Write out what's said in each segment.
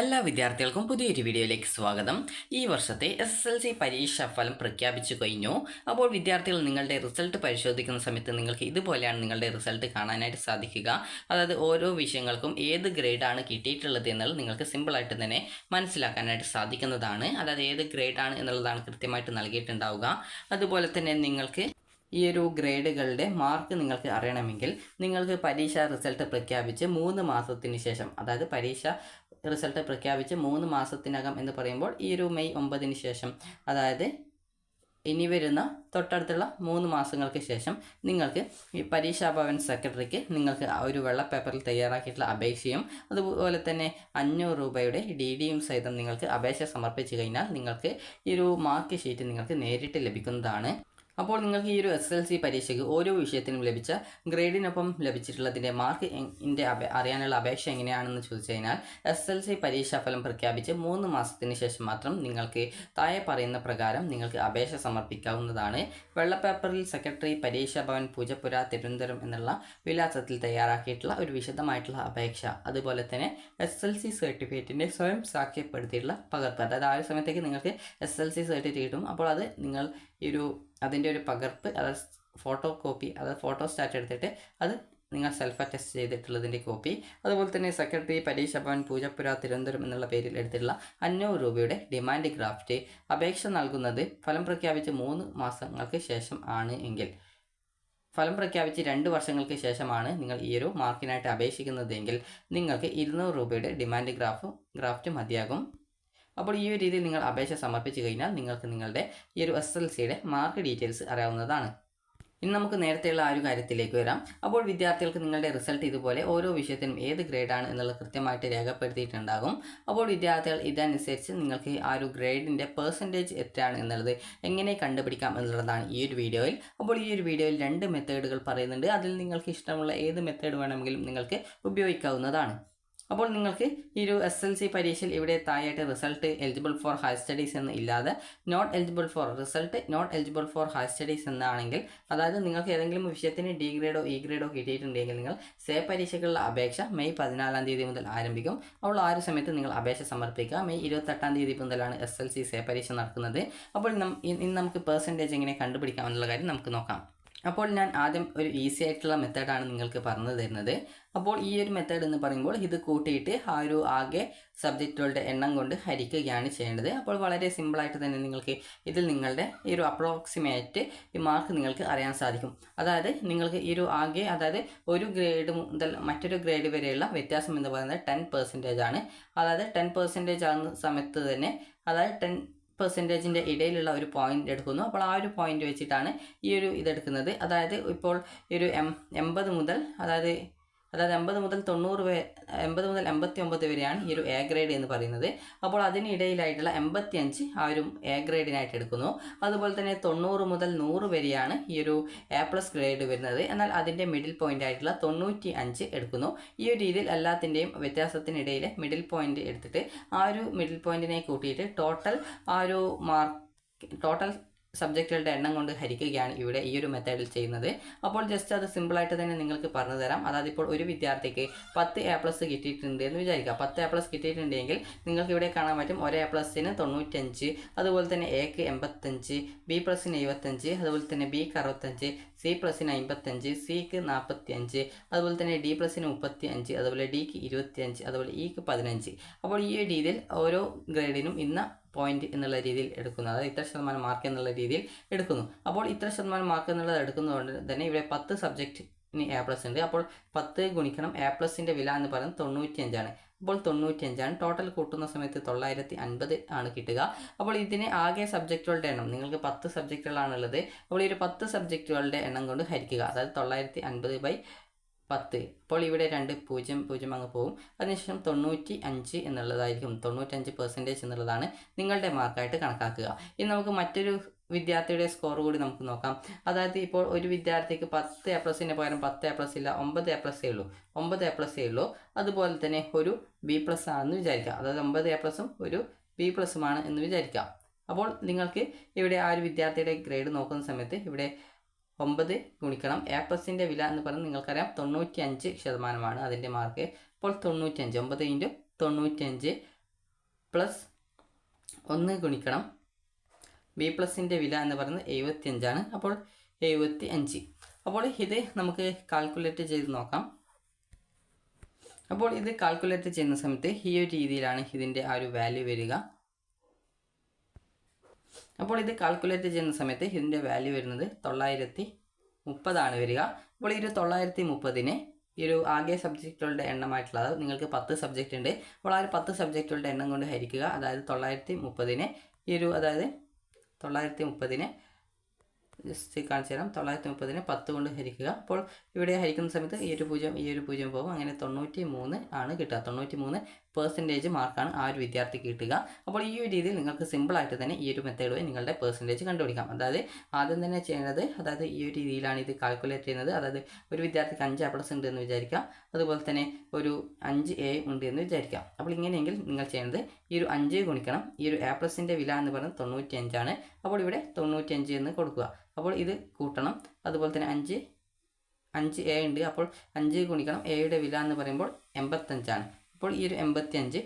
എല്ലാ വിദ്യാർത്ഥികൾക്കും പുതിയൊരു വീഡിയോയിലേക്ക് സ്വാഗതം. ഈ വർഷത്തെ എസ് എസ് എൽ സി പരീക്ഷാ ഫലം പ്രഖ്യാപിച്ചു കഴിഞ്ഞു. അപ്പോൾ വിദ്യാർത്ഥികൾ നിങ്ങളുടെ റിസൾട്ട് പരിശോധിക്കുന്ന സമയത്ത് നിങ്ങൾക്ക് ഇതുപോലെയാണ് നിങ്ങളുടെ റിസൾട്ട് കാണാനായിട്ട് സാധിക്കുക. അതായത് ഓരോ വിഷയങ്ങൾക്കും ഏത് ഗ്രേഡാണ് കിട്ടിയിട്ടുള്ളത് എന്നുള്ളത് നിങ്ങൾക്ക് സിമ്പിളായിട്ട് തന്നെ മനസ്സിലാക്കാനായിട്ട് സാധിക്കുന്നതാണ്. അതായത് ഏത് ഗ്രേഡാണ് എന്നുള്ളതാണ് കൃത്യമായിട്ട് നൽകിയിട്ടുണ്ടാവുക. അതുപോലെ തന്നെ നിങ്ങൾക്ക് ഈ ഒരു ഗ്രേഡുകളുടെ മാർക്ക് നിങ്ങൾക്ക് അറിയണമെങ്കിൽ നിങ്ങൾക്ക് പരീക്ഷ റിസൾട്ട് പ്രഖ്യാപിച്ച് മൂന്ന് മാസത്തിന് ശേഷം അതായത് പരീക്ഷ റിസൾട്ട് പ്രഖ്യാപിച്ച് മൂന്ന് മാസത്തിനകം എന്ന് പറയുമ്പോൾ ഈ ഒരു മെയ് ഒമ്പതിന് ശേഷം അതായത് ഇനി വരുന്ന തൊട്ടടുത്തുള്ള മൂന്ന് മാസങ്ങൾക്ക് ശേഷം നിങ്ങൾക്ക് ഈ പരീക്ഷാ ഭവൻ സെക്രട്ടറിക്ക് നിങ്ങൾക്ക് ഒരു വെള്ള പേപ്പറിൽ തയ്യാറാക്കിയിട്ടുള്ള അപേക്ഷയും അതുപോലെ തന്നെ അഞ്ഞൂറ് രൂപയുടെ ഡി ഡിയും സഹിതം നിങ്ങൾക്ക് അപേക്ഷ സമർപ്പിച്ചു കഴിഞ്ഞാൽ നിങ്ങൾക്ക് ഈ ഒരു മാർക്ക് ഷീറ്റ് നിങ്ങൾക്ക് നേരിട്ട് ലഭിക്കുന്നതാണ്. അപ്പോൾ നിങ്ങൾക്ക് ഈ ഒരു എസ് എൽ സി പരീക്ഷയ്ക്ക് ഓരോ വിഷയത്തിനും ലഭിച്ച ഗ്രേഡിനൊപ്പം ലഭിച്ചിട്ടുള്ളതിന്റെ മാർക്ക് ഇന്റെ അപേ അറിയാനുള്ള അപേക്ഷ എങ്ങനെയാണെന്ന് ചോദിച്ചു കഴിഞ്ഞാൽ എസ് എൽ സി പരീക്ഷാ ഫലം പ്രഖ്യാപിച്ച് മൂന്ന് മാസത്തിന് ശേഷം മാത്രം നിങ്ങൾക്ക് താഴെ പറയുന്ന പ്രകാരം നിങ്ങൾക്ക് അപേക്ഷ സമർപ്പിക്കാവുന്നതാണ്. വെള്ളപ്പേപ്പറിൽ സെക്രട്ടറി പരീക്ഷാ ഭവൻ പൂജപ്പുര തിരുവനന്തപുരം എന്നുള്ള വിലാസത്തിൽ തയ്യാറാക്കിയിട്ടുള്ള ഒരു വിശദമായിട്ടുള്ള അപേക്ഷ. അതുപോലെ തന്നെ എസ് എൽ സി സർട്ടിഫിക്കറ്റിന്റെ സ്വയം സാക്ഷ്യപ്പെടുത്തിയിട്ടുള്ള പകർപ്പ്. അതായത് ആ ഒരു സമയത്തേക്ക് നിങ്ങൾക്ക് എസ് എൽ സി സർട്ടിഫിക്കറ്റ് കിട്ടും അപ്പോൾ അത് നിങ്ങൾ ഈ ഒരു അതിന്റെ ഒരു പകർപ്പ് അതായത് ഫോട്ടോ കോപ്പി അതായത് ഫോട്ടോ സ്റ്റാറ്റ് എടുത്തിട്ട് അത് നിങ്ങൾ സെൽഫ് അറ്റസ്റ്റ് ചെയ്തിട്ടുള്ളതിന്റെ കോപ്പി അതുപോലെ തന്നെ സെക്രട്ടറി പരീക്ഷ ഭവൻ പൂജപ്പുര തിരുവനന്തപുരം എന്നുള്ള പേരിൽ എടുത്തിട്ടുള്ള അഞ്ഞൂറ് രൂപയുടെ ഡിമാൻഡ് ഗ്രാഫ്റ്റ് അപേക്ഷ നൽകുന്നത് ഫലം പ്രഖ്യാപിച്ച് മൂന്ന് മാസങ്ങൾക്ക് ശേഷം ആണ് എങ്കിൽ. ഫലം പ്രഖ്യാപിച്ച് രണ്ട് വർഷങ്ങൾക്ക് ശേഷമാണ് നിങ്ങൾ ഈ ഒരു മാർക്കിനായിട്ട് അപേക്ഷിക്കുന്നതെങ്കിൽ നിങ്ങൾക്ക് ഇരുന്നൂറ് രൂപയുടെ ഡിമാൻഡ് ഗ്രാഫ് ഗ്രാഫ്റ്റ് മതിയാകും. അപ്പോൾ ഈ ഒരു രീതിയിൽ നിങ്ങൾ അപേക്ഷ സമർപ്പിച്ചു കഴിഞ്ഞാൽ നിങ്ങൾക്ക് നിങ്ങളുടെ ഈ ഒരു എസ് എൽ സിയുടെ മാർക്ക് ഡീറ്റെയിൽസ് അറിയാവുന്നതാണ്. ഇനി നമുക്ക് നേരത്തെയുള്ള ആ ഒരു കാര്യത്തിലേക്ക് വരാം. അപ്പോൾ വിദ്യാർത്ഥികൾക്ക് നിങ്ങളുടെ റിസൾട്ട് ഇതുപോലെ ഓരോ വിഷയത്തിനും ഏത് ഗ്രേഡാണ് എന്നുള്ളത് കൃത്യമായിട്ട് രേഖപ്പെടുത്തിയിട്ടുണ്ടാകും. അപ്പോൾ വിദ്യാർത്ഥികൾ ഇതനുസരിച്ച് നിങ്ങൾക്ക് ആ ഒരു ഗ്രേഡിന്റെ പെർസെന്റേജ് എത്രയാണ് എന്നുള്ളത് എങ്ങനെ കണ്ടുപിടിക്കാം എന്നുള്ളതാണ് ഈ ഒരു വീഡിയോയിൽ. അപ്പോൾ ഈ ഒരു വീഡിയോയിൽ രണ്ട് മെത്തേഡുകൾ പറയുന്നുണ്ട്. അതിൽ നിങ്ങൾക്ക് ഇഷ്ടമുള്ള ഏത് മെത്തേഡ് വേണമെങ്കിലും നിങ്ങൾക്ക് ഉപയോഗിക്കാവുന്നതാണ്. അപ്പോൾ നിങ്ങൾക്ക് ഈ ഒരു എസ് എൽ സി പരീക്ഷയിൽ ഇവിടെ താഴെയായിട്ട് result eligible for higher studies എന്ന് ഇല്ലാതെ not eligible for result not eligible for higher studies എന്നാണെങ്കിൽ അതായത് നിങ്ങൾക്ക് ഏതെങ്കിലും വിഷയത്തിന് ഡി ഗ്രേഡോ ഇ ഗ്രേഡോ കിട്ടിയിട്ടുണ്ടെങ്കിൽ നിങ്ങൾ സേ പരീക്ഷയ്ക്കുള്ള അപേക്ഷ മെയ് പതിനാലാം തീയതി മുതൽ ആരംഭിക്കും. അപ്പോൾ ആ ഒരു സമയത്ത് നിങ്ങൾ അപേക്ഷ സമർപ്പിക്കുക. മെയ് ഇരുപത്തെട്ടാം തീയതി മുതലാണ് എസ് എൽ സി സേ പരീക്ഷ നടക്കുന്നത്. അപ്പോൾ ഇന്ന് നമുക്ക് പെർസെന്റേജ് എങ്ങനെ കണ്ടുപിടിക്കാം എന്നുള്ള കാര്യം നമുക്ക് നോക്കാം. അപ്പോൾ ഞാൻ ആദ്യം ഒരു ഈസി ആയിട്ടുള്ള മെത്തേഡാണ് നിങ്ങൾക്ക് പറഞ്ഞു തരുന്നത്. അപ്പോൾ ഈ ഒരു മെത്തേഡ് എന്ന് പറയുമ്പോൾ ഇത് കൂട്ടിയിട്ട് ആ ഒരു ആകെ സബ്ജക്റ്റുകളുടെ എണ്ണം കൊണ്ട് ഹരിക്കുകയാണ് ചെയ്യേണ്ടത്. അപ്പോൾ വളരെ സിമ്പിളായിട്ട് തന്നെ നിങ്ങൾക്ക് ഇതിൽ നിങ്ങളുടെ ഈ ഒരു അപ്രോക്സിമേറ്റ് ഈ മാർക്ക് നിങ്ങൾക്ക് അറിയാൻ സാധിക്കും. അതായത് നിങ്ങൾക്ക് ഈ ഒരു ആകെ അതായത് ഒരു ഗ്രേഡ് മുതൽ മറ്റൊരു ഗ്രേഡ് വരെയുള്ള വ്യത്യാസം എന്ന് പറയുന്നത് ടെൻ പെർസെന്റേജ് ആണ്. അതായത് ടെൻ പെർസെന്റേജ് ആകുന്ന സമയത്ത് തന്നെ അതായത് ടെൻ പെർസെന്റേജിന്റെ ഇടയിലുള്ള ഒരു പോയിന്റ് എടുക്കുന്നു. അപ്പോൾ ആ ഒരു പോയിന്റ് വെച്ചിട്ടാണ് ഈ ഒരു ഇതെടുക്കുന്നത്. അതായത് ഇപ്പോൾ ഈ ഒരു എം എൺപത് മുതൽ അതായത് അതായത് എൺപത് മുതൽ തൊണ്ണൂറ് വരെ എൺപത് മുതൽ എൺപത്തി ഒമ്പത് വരെയാണ് ഈ ഒരു എ ഗ്രേഡ് എന്ന് പറയുന്നത്. അപ്പോൾ അതിനിടയിലായിട്ടുള്ള എൺപത്തി അഞ്ച് ആ ഒരു എ ഗ്രേഡിനായിട്ട് എടുക്കുന്നു. അതുപോലെ തന്നെ തൊണ്ണൂറ് മുതൽ നൂറ് വരെയാണ് ഈ ഒരു എ പ്ലസ് ഗ്രേഡ് വരുന്നത്. എന്നാൽ അതിന്റെ മിഡിൽ പോയിന്റ് ആയിട്ടുള്ള തൊണ്ണൂറ്റി അഞ്ച് എടുക്കുന്നു. ഈ ഒരു രീതിയിൽ എല്ലാത്തിന്റെയും വ്യത്യാസത്തിനിടയിൽ മിഡിൽ പോയിന്റ് എടുത്തിട്ട് ആ ഒരു മിഡിൽ പോയിന്റിനെ കൂട്ടിയിട്ട് ടോട്ടൽ ആ ഒരു മാർക്ക് ടോട്ടൽ സബ്ജക്റ്റുകളുടെ എണ്ണം കൊണ്ട് ഹരിക്കുകയാണ് ഇവിടെ ഈ ഒരു മെത്തേഡിൽ ചെയ്യുന്നത്. അപ്പോൾ ജസ്റ്റ് അത് സിമ്പിളായിട്ട് തന്നെ നിങ്ങൾക്ക് പറഞ്ഞു തരാം. അതായത് ഇപ്പോൾ ഒരു വിദ്യാർത്ഥിക്ക് പത്ത് എ പ്ലസ് കിട്ടിയിട്ടുണ്ട് എന്ന് വിചാരിക്കുക. പത്ത് എ പ്ലസ് കിട്ടിയിട്ടുണ്ടെങ്കിൽ നിങ്ങൾക്ക് ഇവിടെ കാണാൻ പറ്റും ഒരു എ പ്ലസിന് തൊണ്ണൂറ്റഞ്ച് അതുപോലെ തന്നെ എക്ക് എൺപത്തഞ്ച് ബി പ്ലസിന് എഴുപത്തഞ്ച് അതുപോലെ തന്നെ ബിക്ക് അറുപത്തഞ്ച് സി പ്ലസിന് അമ്പത്തഞ്ച് സിക്ക് നാൽപ്പത്തി അഞ്ച് അതുപോലെ തന്നെ ഡി പ്ലസിന് മുപ്പത്തി അഞ്ച് അതുപോലെ ഡിക്ക് ഇരുപത്തി അഞ്ച് അതുപോലെ ഇക്ക് പതിനഞ്ച്. അപ്പോൾ ഈ ഒരു രീതിയിൽ ഓരോ ഗ്രേഡിനും ഇന്ന പോയിന്റ് എന്നുള്ള രീതിയിൽ എടുക്കുന്നു. അതായത് ഇത്ര ശതമാനം മാർക്ക് എന്നുള്ള രീതിയിൽ എടുക്കുന്നു. അപ്പോൾ ഇത്ര ശതമാനം മാർക്ക് എന്നുള്ളത് എടുക്കുന്നതുകൊണ്ട് തന്നെ ഇവിടെ പത്ത് സബ്ജക്റ്റിന് എ പ്ലസ് ഉണ്ട്. അപ്പോൾ പത്ത് ഗുണിക്കണം എ പ്ലസിന്റെ വില എന്ന് പറയുന്നത് തൊണ്ണൂറ്റിയഞ്ചാണ് അപ്പോൾ തൊണ്ണൂറ്റിയഞ്ചാണ് ടോട്ടൽ കൂട്ടുന്ന സമയത്ത് തൊള്ളായിരത്തി അൻപത് ആണ് കിട്ടുക. അപ്പോൾ ഇതിന് ആകെ സബ്ജക്റ്റുകളുടെ എണ്ണം നിങ്ങൾക്ക് പത്ത് സബ്ജക്റ്റുകളാണുള്ളത് അപ്പോൾ ഈ ഒരു പത്ത് സബ്ജക്റ്റുകളുടെ എണ്ണം കൊണ്ട് ഹരിക്കുക. അതായത് തൊള്ളായിരത്തി അൻപത് ബൈ പത്ത്. അപ്പോൾ ഇവിടെ രണ്ട് പൂജ്യം പൂജ്യം അങ്ങ് പോകും അതിനുശേഷം തൊണ്ണൂറ്റി അഞ്ച് എന്നുള്ളതായിരിക്കും. തൊണ്ണൂറ്റഞ്ച് പെർസെന്റേജ് എന്നുള്ളതാണ് നിങ്ങളുടെ മാർക്കായിട്ട് കണക്കാക്കുക. ഇനി നമുക്ക് മറ്റൊരു വിദ്യാർത്ഥിയുടെ സ്കോർ കൂടി നമുക്ക് നോക്കാം. അതായത് ഇപ്പോൾ ഒരു വിദ്യാർത്ഥിക്ക് പത്ത് എ പ്ലസിന് പകരം പത്ത് എ പ്ലസ് ഇല്ല ഒമ്പത് എ പ്ലസ്സേ ഉള്ളൂ. ഒമ്പത് എ പ്ലസ്സേ ഉള്ളൂ. അതുപോലെ തന്നെ ഒരു ബി പ്ലസ് ആണെന്ന് വിചാരിക്കാം. അതായത് ഒമ്പത് എ പ്ലസും ഒരു ബി പ്ലസുമാണ് എന്ന് വിചാരിക്കാം. അപ്പോൾ നിങ്ങൾക്ക് ഇവിടെ ആ ഒരു വിദ്യാർത്ഥിയുടെ ഗ്രേഡ് നോക്കുന്ന സമയത്ത് ഇവിടെ ഒമ്പത് ഗുണിക്കണം. എ പ്ലസിന്റെ വില എന്ന് പറഞ്ഞാൽ നിങ്ങൾക്കറിയാം തൊണ്ണൂറ്റി അഞ്ച് ശതമാനമാണ് അതിന്റെ മാർക്ക് അപ്പോൾ തൊണ്ണൂറ്റഞ്ച് ഒമ്പത് ഇന്റു തൊണ്ണൂറ്റഞ്ച് പ്ലസ് ഒന്ന് ഗുണിക്കണം. ബി പ്ലസിന്റെ വില എന്ന് പറയുന്നത് എഴുപത്തി അഞ്ചാണ് അപ്പോൾ എഴുപത്തി അഞ്ച് അപ്പോൾ ഇത് നമുക്ക് കാൽക്കുലേറ്റ് ചെയ്ത് നോക്കാം. അപ്പോൾ ഇത് കാൽക്കുലേറ്റ് ചെയ്യുന്ന സമയത്ത് ഈ ഒരു രീതിയിലാണ് ഇതിന്റെ ആ ഒരു വാല്യൂ വരിക. അപ്പോൾ ഇത് കാൽക്കുലേറ്റ് ചെയ്യുന്ന സമയത്ത് ഇതിന്റെ വാല്യൂ വരുന്നത് തൊള്ളായിരത്തി മുപ്പതാണ് വരിക. അപ്പോൾ ഈ ഒരു തൊള്ളായിരത്തി മുപ്പതിനെ ഈ ഒരു ആകെ സബ്ജക്റ്റുകളുടെ എണ്ണമായിട്ടുള്ളത് നിങ്ങൾക്ക് പത്ത് സബ്ജക്റ്റ് ഉണ്ട്. അപ്പോൾ ആ ഒരു പത്ത് സബ്ജക്റ്റുകളുടെ എണ്ണം കൊണ്ട് ഹരിക്കുക. അതായത് തൊള്ളായിരത്തി മുപ്പതിനെ ഈ ഒരു അതായത് തൊള്ളായിരത്തി മുപ്പതിനെ ജസ്റ്റ് കാണിച്ചു തരാം തൊള്ളായിരത്തി മുപ്പതിനെ പത്ത് കൊണ്ട് ഹരിക്കുക. അപ്പോൾ ഇവിടെ ഹരിക്കുന്ന സമയത്ത് ഈ ഒരു പൂജ്യം ഈ ഒരു പൂജ്യം പോകും. അങ്ങനെ തൊണ്ണൂറ്റി മൂന്ന് ആണ് കിട്ടുക. തൊണ്ണൂറ്റി മൂന്ന് പെർസെന്റേജ് മാർക്കാണ് ആ ഒരു വിദ്യാർത്ഥിക്ക് കിട്ടുക. അപ്പോൾ ഈ ഒരു രീതിയിൽ നിങ്ങൾക്ക് സിമ്പിളായിട്ട് തന്നെ ഈ ഒരു മെത്തേഡ് വഴി നിങ്ങളുടെ പെർസെന്റേജ് കണ്ടുപിടിക്കാം. അതായത് ആദ്യം തന്നെ ചെയ്യുന്നത് അതായത് ഈ ഒരു രീതിയിലാണ് ഇത് കാൽക്കുലേറ്റ് ചെയ്യുന്നത്. അതായത് ഒരു വിദ്യാർത്ഥിക്ക് അഞ്ച് എ പ്ലസ് ഉണ്ട് എന്ന് വിചാരിക്കാം അതുപോലെ തന്നെ ഒരു അഞ്ച് എ ഉണ്ട് എന്ന് വിചാരിക്കാം അപ്പോൾ ഇങ്ങനെയെങ്കിൽ നിങ്ങൾ ചെയ്യുന്നത് ഈ ഒരു അഞ്ച് ഗുണിക്കണം. ഈ ഒരു എ പ്ലസിന്റെ വില എന്ന് പറയുന്നത് തൊണ്ണൂറ്റി അഞ്ചാണ് അപ്പോൾ ഇവിടെ തൊണ്ണൂറ്റി അഞ്ച് എന്ന് കൊടുക്കുക. അപ്പോൾ ഇത് കൂട്ടണം. അതുപോലെ തന്നെ അഞ്ച് അഞ്ച് എ ഉണ്ട്. അപ്പോൾ അഞ്ച് ഗുണിക്കണം. എയുടെ വില എന്ന് പറയുമ്പോൾ എൺപത്തഞ്ചാണ് അപ്പോൾ ഈ ഒരു എൺപത്തിയഞ്ച്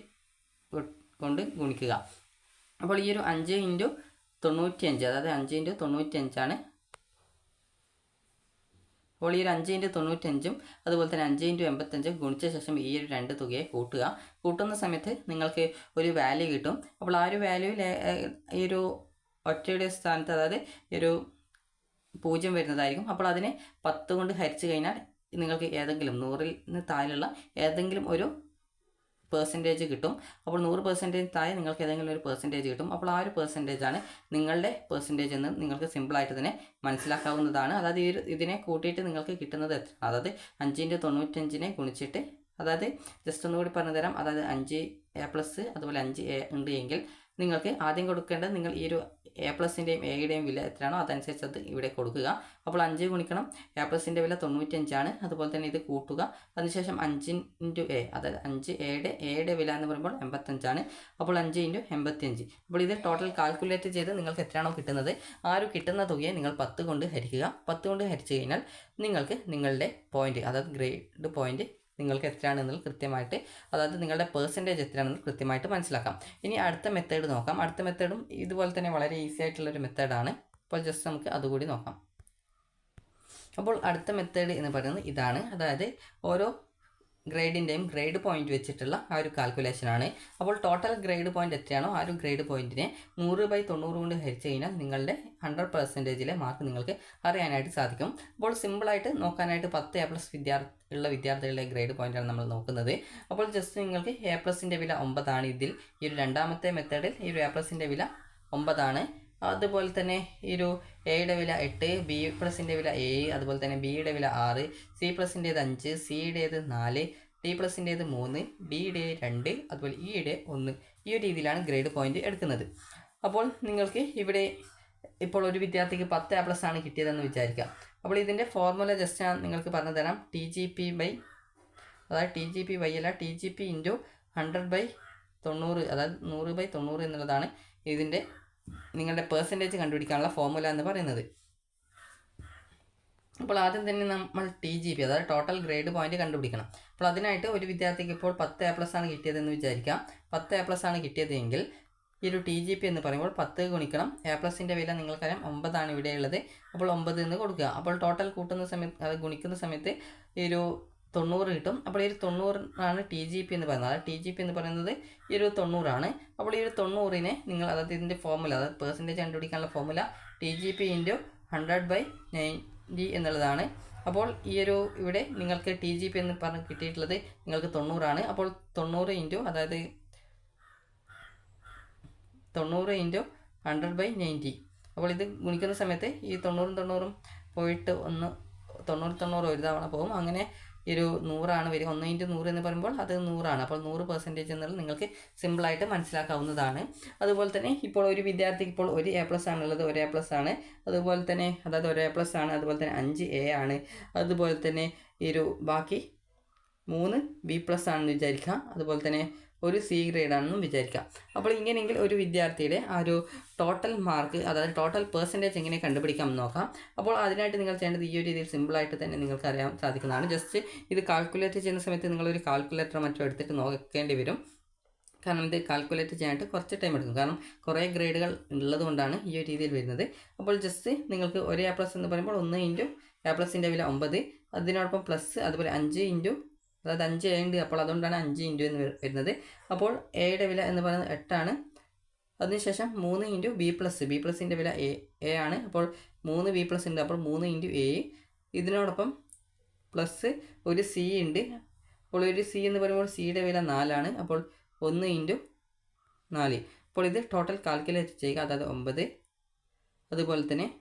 കൊണ്ട് ഗുണിക്കുക. അപ്പോൾ ഈ ഒരു അഞ്ച് ഇന്റു തൊണ്ണൂറ്റിയഞ്ച് അതായത് അഞ്ച് ഇന്റു തൊണ്ണൂറ്റിയഞ്ചാണ് അപ്പോൾ ഈ ഒരു അഞ്ച് ഇന്റു തൊണ്ണൂറ്റഞ്ചും അതുപോലെ തന്നെ അഞ്ച് ഇന്റു എൺപത്തഞ്ചും ഗുണിച്ച ശേഷം ഈ ഒരു രണ്ട് തുകയെ കൂട്ടുക. കൂട്ടുന്ന സമയത്ത് നിങ്ങൾക്ക് ഒരു വാല്യൂ കിട്ടും. അപ്പോൾ ആ ഒരു വാല്യൂ ഈ ഒരു ഒറ്റയുടെ സ്ഥാനത്ത് അതായത് ഒരു പൂജ്യം വരുന്നതായിരിക്കും. അപ്പോൾ അതിനെ പത്ത് കൊണ്ട് ഹരിച്ചു കഴിഞ്ഞാൽ നിങ്ങൾക്ക് ഏതെങ്കിലും നൂറിൽ നിന്ന് താഴെയുള്ള ഏതെങ്കിലും ഒരു പെർസെന്റേജ് കിട്ടും. അപ്പോൾ നൂറ് പെർസെന്റേജ് താഴെ നിങ്ങൾക്ക് ഏതെങ്കിലും ഒരു പെർസെന്റേജ് കിട്ടും. അപ്പോൾ ആ ഒരു പെർസെന്റേജ് ആണ് നിങ്ങളുടെ പെർസെന്റേജ് എന്ന് നിങ്ങൾക്ക് സിമ്പിളായിട്ട് തന്നെ മനസ്സിലാക്കാവുന്നതാണ്. അതായത് ഈ ഇതിനെ കൂട്ടിയിട്ട് നിങ്ങൾക്ക് കിട്ടുന്നത് എത്ര? അതായത് അഞ്ചിന്റെ തൊണ്ണൂറ്റഞ്ചിനെ ഗുണിച്ചിട്ട് അതായത് ജസ്റ്റ് ഒന്നുകൂടി പറഞ്ഞു തരാം അതായത് അഞ്ച് എ പ്ലസ് അതുപോലെ അഞ്ച് എ ഉണ്ട് എങ്കിൽ നിങ്ങൾക്ക് ആദ്യം കൊടുക്കേണ്ടത് നിങ്ങൾ ഈ ഒരു എ പ്ലസിന്റെയും എയുടെയും വില എത്രയാണോ അതനുസരിച്ച് അത് ഇവിടെ കൊടുക്കുക. അപ്പോൾ അഞ്ച് ഗുണിക്കണം. എ പ്ലസിന്റെ വില തൊണ്ണൂറ്റഞ്ചാണ് അതുപോലെ തന്നെ ഇത് കൂട്ടുക. അതിനുശേഷം അഞ്ച് ഇന്റു എ അതായത് അഞ്ച് എയുടെ എയുടെ വില എന്ന് പറയുമ്പോൾ എൺപത്തഞ്ചാണ്. അപ്പോൾ അഞ്ച് ഇന്റു എൺപത്തിയഞ്ച്. അപ്പോൾ ഇത് ടോട്ടൽ കാൽക്കുലേറ്റ് ചെയ്ത് നിങ്ങൾക്ക് എത്രയാണോ കിട്ടുന്നത്? ആ ഒരു കിട്ടുന്ന തുകയെ നിങ്ങൾ പത്ത് കൊണ്ട് ഹരിക്കുക. പത്ത് കൊണ്ട് ഹരിച്ചു കഴിഞ്ഞാൽ നിങ്ങൾക്ക് നിങ്ങളുടെ പോയിന്റ് അതായത് ഗ്രേഡ് പോയിന്റ് നിങ്ങൾക്ക് എത്രയാണെന്നുള്ളത് കൃത്യമായിട്ട് അതായത് നിങ്ങളുടെ പേഴ്സന്റേജ് എത്രയാണെന്ന് കൃത്യമായിട്ട് മനസ്സിലാക്കാം. ഇനി അടുത്ത മെത്തേഡ് നോക്കാം. അടുത്ത മെത്തേഡും ഇതുപോലെ തന്നെ വളരെ ഈസി ആയിട്ടുള്ളൊരു മെത്തേഡാണ് അപ്പോൾ ജസ്റ്റ് നമുക്ക് അതുകൂടി നോക്കാം. അപ്പോൾ അടുത്ത മെത്തേഡ് എന്ന് പറയുന്നത് ഇതാണ്. അതായത് ഓരോ ഗ്രേഡിന്റെയും ഗ്രേഡ് പോയിന്റ് വെച്ചിട്ടുള്ള ആ ഒരു കാൽക്കുലേഷനാണ് അപ്പോൾ ടോട്ടൽ ഗ്രേഡ് പോയിന്റ് എത്രയാണോ ആ ഒരു ഗ്രേഡ് പോയിന്റിനെ നൂറ് ബൈ തൊണ്ണൂറ് കൊണ്ട് ഹരിച്ചു കഴിഞ്ഞാൽ നിങ്ങളുടെ ഹൺഡ്രഡ് പെർസെന്റേജിലെ മാർക്ക് നിങ്ങൾക്ക് അറിയാനായിട്ട് സാധിക്കും. അപ്പോൾ സിമ്പിളായിട്ട് നോക്കാനായിട്ട് പത്ത് എ പ്ലസ് വിദ്യാർത്ഥി ഉള്ള വിദ്യാർത്ഥികളുടെ ഗ്രേഡ് പോയിന്റാണ് നമ്മൾ നോക്കുന്നത്. അപ്പോൾ ജസ്റ്റ് നിങ്ങൾക്ക് എ പ്ലസിന്റെ വില ഒമ്പതാണ്. ഇതിൽ ഈ ഒരു രണ്ടാമത്തെ മെത്തേഡിൽ ഈ ഒരു എ പ്ലസിന്റെ വില ഒമ്പതാണ്. അതുപോലെ തന്നെ ഈ ഒരു എയുടെ വില എട്ട് ബി പ്ലസിന്റെ വില ഏഴ് അതുപോലെ തന്നെ ബിയുടെ വില ആറ് സി പ്ലസിന്റേത് അഞ്ച് സിയുടേത് നാല് ഡി പ്ലസിന്റേത് മൂന്ന് ഡിയുടെ രണ്ട് അതുപോലെ ഇയുടെ ഒന്ന്. ഈ ഒരു രീതിയിലാണ് ഗ്രേഡ് പോയിന്റ് എടുക്കുന്നത്. അപ്പോൾ നിങ്ങൾക്ക് ഇവിടെ ഇപ്പോൾ ഒരു വിദ്യാർത്ഥിക്ക് പത്ത് എ പ്ലസ് ആണ് കിട്ടിയതെന്ന് വിചാരിക്കാം അപ്പോൾ ഇതിന്റെ ഫോർമുല ജസ്റ്റ് ഞാൻ നിങ്ങൾക്ക് പറഞ്ഞു തരാം. ടി ജി പി ബൈ അതായത് ടി ജി പി ബൈ അല്ല T G P into hundred by തൊണ്ണൂറ് അതായത് നൂറ് ബൈ തൊണ്ണൂറ് എന്നുള്ളതാണ് ഇതിന്റെ നിങ്ങളുടെ പേഴ്സന്റേജ് കണ്ടുപിടിക്കാനുള്ള ഫോർമുല എന്ന് പറയുന്നത്. അപ്പോൾ ആദ്യം തന്നെ നമ്മൾ ടി ജി പി അതായത് ടോട്ടൽ ഗ്രേഡ് പോയിന്റ് കണ്ടുപിടിക്കണം. അപ്പോൾ അതിനായിട്ട് ഒരു വിദ്യാർത്ഥിക്ക് ഇപ്പോൾ പത്ത് എ പ്ലസ് ആണ് കിട്ടിയതെന്ന് വിചാരിക്കാം. പത്ത് എ പ്ലസ് ആണ് കിട്ടിയതെങ്കിൽ ഈ ഒരു ടി ജി പി എന്ന് പറയുമ്പോൾ പത്ത് ഗുണിക്കണം. എ പ്ലസിന്റെ വില നിങ്ങൾക്കറിയാം ഒമ്പതാണ് ഇവിടെയുള്ളത്. അപ്പോൾ ഒമ്പത് എന്ന് കൊടുക്കുക. അപ്പോൾ ടോട്ടൽ കൂട്ടുന്ന സമയത്ത് അത് ഗുണിക്കുന്ന സമയത്ത് ഈ ഒരു തൊണ്ണൂറ് കിട്ടും. അപ്പോൾ ഈ ഒരു തൊണ്ണൂറാണ് ടി ജി പി എന്ന് പറയുന്നത്. അതായത് ടി ജി പി എന്ന് പറയുന്നത് ഈ ഒരു തൊണ്ണൂറാണ്. അപ്പോൾ ഈ ഒരു തൊണ്ണൂറിനെ നിങ്ങൾ അതായത് ഇതിന്റെ ഫോർമുല അതായത് പേഴ്സന്റേജ് കണ്ടുപിടിക്കാനുള്ള formula T G P into hundred by ninety എന്നുള്ളതാണ്. അപ്പോൾ ഈ ഒരു ഇവിടെ നിങ്ങൾക്ക് ടി ജി പി എന്ന് പറഞ്ഞ് കിട്ടിയിട്ടുള്ളത് നിങ്ങൾക്ക് തൊണ്ണൂറാണ്. അപ്പോൾ തൊണ്ണൂറ് ഇന്റു അതായത് തൊണ്ണൂറ് ഇന്റു ഹൺഡ്രഡ് ബൈ നയന്റി അപ്പോൾ ഇത് ഗുണിക്കുന്ന സമയത്ത് ഈ തൊണ്ണൂറും തൊണ്ണൂറും പോയിട്ട് ഒന്ന് തൊണ്ണൂറ് തൊണ്ണൂറ് ഒരു തവണ പോകും. അങ്ങനെ ഈ ഒരു നൂറാണ് വരിക. ഒന്ന് ഇന്റു നൂറ് എന്ന് പറയുമ്പോൾ അത് നൂറാണ്. അപ്പോൾ നൂറ് പെർസെന്റേജ് എന്നുള്ളത് നിങ്ങൾക്ക് സിമ്പിളായിട്ട് മനസ്സിലാക്കാവുന്നതാണ്. അതുപോലെ തന്നെ ഇപ്പോൾ ഒരു വിദ്യാർത്ഥിക്ക് ഇപ്പോൾ ഒരു എ പ്ലസ് ആണുള്ളത് ഒരു എ പ്ലസ് ആണ്. അതുപോലെ തന്നെ അതായത് ഒരു എ പ്ലസ് ആണ് അതുപോലെ തന്നെ അഞ്ച് എ ആണ്. അതുപോലെ തന്നെ ഈ ഒരു ബാക്കി മൂന്ന് ബി പ്ലസ് ആണെന്ന് വിചാരിക്കാം അതുപോലെ തന്നെ ഒരു സി ഗ്രേഡ് ആണെന്നും വിചാരിക്കാം. അപ്പോൾ ഇങ്ങനെയെങ്കിൽ ഒരു വിദ്യാർത്ഥിയുടെ ആ ഒരു ടോട്ടൽ മാർക്ക് അതായത് ടോട്ടൽ പെർസെന്റേജ് എങ്ങനെ കണ്ടുപിടിക്കാം എന്ന് നോക്കാം. അപ്പോൾ അതിനായിട്ട് നിങ്ങൾ ചെയ്യേണ്ടത് ഈ ഒരു രീതിയിൽ സിമ്പിളായിട്ട് തന്നെ നിങ്ങൾക്ക് അറിയാൻ സാധിക്കുന്നതാണ്. ജസ്റ്റ് ഇത് കാൽക്കുലേറ്റ് ചെയ്യുന്ന സമയത്ത് നിങ്ങളൊരു കാൽക്കുലേറ്റർ മറ്റോ എടുത്തിട്ട് നോക്കേണ്ടി വരും. കാരണം ഇത് കാൽക്കുലേറ്റ് ചെയ്യാനായിട്ട് കുറച്ച് ടൈം എടുക്കും. കാരണം കുറേ ഗ്രേഡുകൾ ഉള്ളതുകൊണ്ടാണ് ഈ ഒരു രീതിയിൽ വരുന്നത്. അപ്പോൾ ജസ്റ്റ് നിങ്ങൾക്ക് ഒരേ എ പ്ലസ് എന്ന് പറയുമ്പോൾ ഒന്ന് ഇന്റു എ പ്ലസിന്റെ വില ഒമ്പത് അതിനോടൊപ്പം പ്ലസ് അതുപോലെ അഞ്ച് ഇന്റു അതായത് അഞ്ച് എ ഉണ്ട് അപ്പോൾ അതുകൊണ്ടാണ് അഞ്ച് ഇന്റു എന്ന് വരു- വരുന്നത്. അപ്പോൾ എയുടെ വില എന്ന് പറയുന്നത് എട്ടാണ്. അതിനുശേഷം മൂന്ന് ഇന്റു ബി പ്ലസ് ബി പ്ലസിന്റെ വില എ എ ആണ്. അപ്പോൾ മൂന്ന് ബി പ്ലസ് ഉണ്ട്. അപ്പോൾ മൂന്ന് ഇന്റു എ ഇതിനോടൊപ്പം പ്ലസ് ഒരു സി ഉണ്ട്. അപ്പോൾ ഒരു സി എന്ന് പറയുമ്പോൾ സിയുടെ വില നാലാണ്. അപ്പോൾ ഒന്ന് ഇന്റു നാല്. അപ്പോൾ ഇത് ടോട്ടൽ കാൽക്കുലേറ്റ് ചെയ്യുക. അതായത് ഒമ്പത്. അതുപോലെ തന്നെ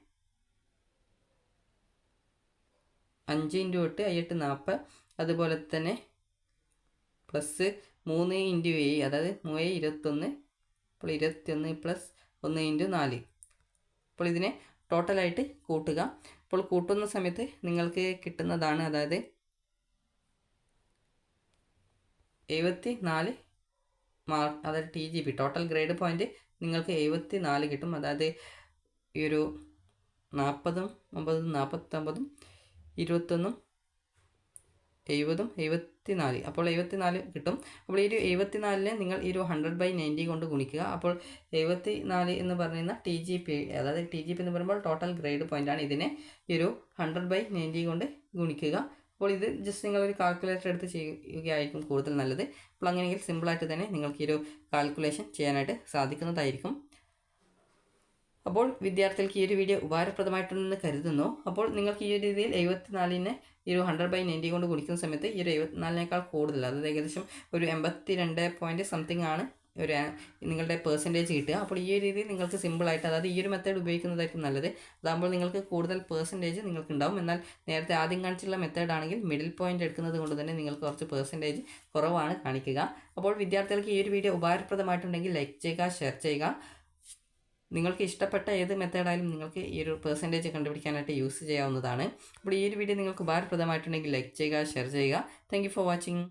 അഞ്ച് ഇന്റു എട്ട് എട്ട് നാൽപ്പത്. അതുപോലെ തന്നെ പ്ലസ് മൂന്ന് ഇന്റു ഏഴ് അതായത് മൂന്ന് ഇരുപത്തൊന്ന് അപ്പോൾ ഇരുപത്തിയൊന്ന് പ്ലസ് ഒന്ന് ഇന്റു നാല്. അപ്പോൾ ഇതിനെ ടോട്ടലായിട്ട് കൂട്ടുക. അപ്പോൾ കൂട്ടുന്ന സമയത്ത് നിങ്ങൾക്ക് കിട്ടുന്നതാണ് അതായത് എഴുപത്തി നാല് മാർക്ക് അതായത് T G P total grade point നിങ്ങൾക്ക് എഴുപത്തി നാല് കിട്ടും. അതായത് ഈ ഒരു നാൽപ്പതും ഒമ്പതും നാൽപ്പത്തൊമ്പതും ഇരുപത്തൊന്നും എഴുപതും എഴുപത്തി നാല് അപ്പോൾ എഴുപത്തി നാല് കിട്ടും. അപ്പോൾ ഈ ഒരു എഴുപത്തി നാലിനെ നിങ്ങൾ ഈ ഒരു ഹൺഡ്രഡ് ബൈ നയന്റി കൊണ്ട് ഗുണിക്കുക. അപ്പോൾ എഴുപത്തി നാല് എന്ന് പറയുന്ന ടി ജി പി അതായത് ടി ജി പി എന്ന് പറയുമ്പോൾ ടോട്ടൽ ഗ്രേഡ് പോയിന്റാണ് ഇതിനെ ഈ ഒരു ഹൺഡ്രഡ് ബൈ നയന്റി കൊണ്ട് ഗുണിക്കുക. അപ്പോൾ ഇത് ജസ്റ്റ് നിങ്ങളൊരു കാൽക്കുലേറ്റർ എടുത്ത് ചെയ്യുകയായിരിക്കും കൂടുതൽ നല്ലത്. അപ്പോൾ അങ്ങനെയെങ്കിൽ സിമ്പിളായിട്ട് തന്നെ നിങ്ങൾക്ക് ഈ ഒരു കാൽക്കുലേഷൻ ചെയ്യാനായിട്ട് സാധിക്കുന്നതായിരിക്കും. അപ്പോൾ വിദ്യാർത്ഥികൾക്ക് ഈ ഒരു വീഡിയോ ഉപകാരപ്രദമായിട്ടുണ്ടെന്ന് കരുതുന്നു. അപ്പോൾ നിങ്ങൾക്ക് ഈ ഒരു രീതിയിൽ എഴുപത്തിനാലിനെ ഈ ഒരു ഹൺഡ്രഡ് ബൈ നയന്റി കൊണ്ട് ഗുണിക്കുന്ന സമയത്ത് ഈ ഒരു എഴുപത്തിനാലിനേക്കാൾ കൂടുതൽ അതായത് ഏകദേശം ഒരു എൺപത്തി രണ്ട് പോയിന്റ് സംതിങ് ആണ് ഒരു നിങ്ങളുടെ പേഴ്സന്റേജ് കിട്ടുക. അപ്പോൾ ഈ ഒരു രീതിയിൽ നിങ്ങൾക്ക് സിമ്പിളായിട്ട് അതായത് ഈ ഒരു മെത്തേഡ് ഉപയോഗിക്കുന്നതായിരിക്കും നല്ലത്. അതാകുമ്പോൾ നിങ്ങൾക്ക് കൂടുതൽ പേഴ്സന്റേജ് നിങ്ങൾക്ക് ഉണ്ടാവും എന്നാൽ നേരത്തെ ആദ്യം കാണിച്ചുള്ള മെത്തേഡ് ആണെങ്കിൽ മിഡിൽ പോയിന്റ് എടുക്കുന്നത് കൊണ്ട് തന്നെ നിങ്ങൾക്ക് കുറച്ച് പേഴ്സന്റേജ് കുറവാണ് കാണിക്കുക. അപ്പോൾ വിദ്യാർത്ഥികൾക്ക് ഈ ഒരു വീഡിയോ ഉപകാരപ്രദമായിട്ടുണ്ടെങ്കിൽ ലൈക്ക് ചെയ്യുക ഷെയർ ചെയ്യുക. നിങ്ങൾക്ക് ഇഷ്ടപ്പെട്ട ഏത് മെത്തേഡായാലും നിങ്ങൾക്ക് ഈ ഒരു പെർസെന്റേജ് കണ്ടുപിടിക്കാനായിട്ട് യൂസ് ചെയ്യാവുന്നതാണ്. അപ്പോൾ ഈ ഒരു വീഡിയോ നിങ്ങൾക്ക് ഉപകാരപ്രദമായിട്ടുണ്ടെങ്കിൽ ലൈക്ക് ചെയ്യുക ഷെയർ ചെയ്യുക. Thank for watching